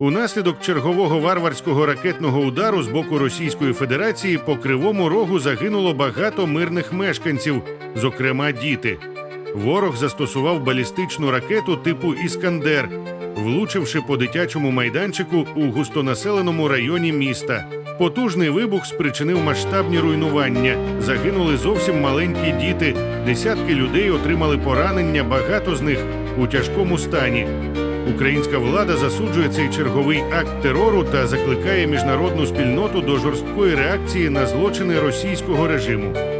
Унаслідок чергового варварського ракетного удару з боку Російської Федерації по кривому рогу загинуло багато мирних мешканців, зокрема діти. Ворог застосував балістичну ракету типу Іскандер, влучивши по дитячому майданчику у густонаселеному районі міста. Потужний вибух спричинив масштабні руйнування. Загинули зовсім маленькі діти. Десятки людей отримали поранення, багато з них у тяжкому стані. Українська влада засуджує цей черговий акт терору та закликає міжнародну спільноту до жорсткої реакції на злочини російського режиму.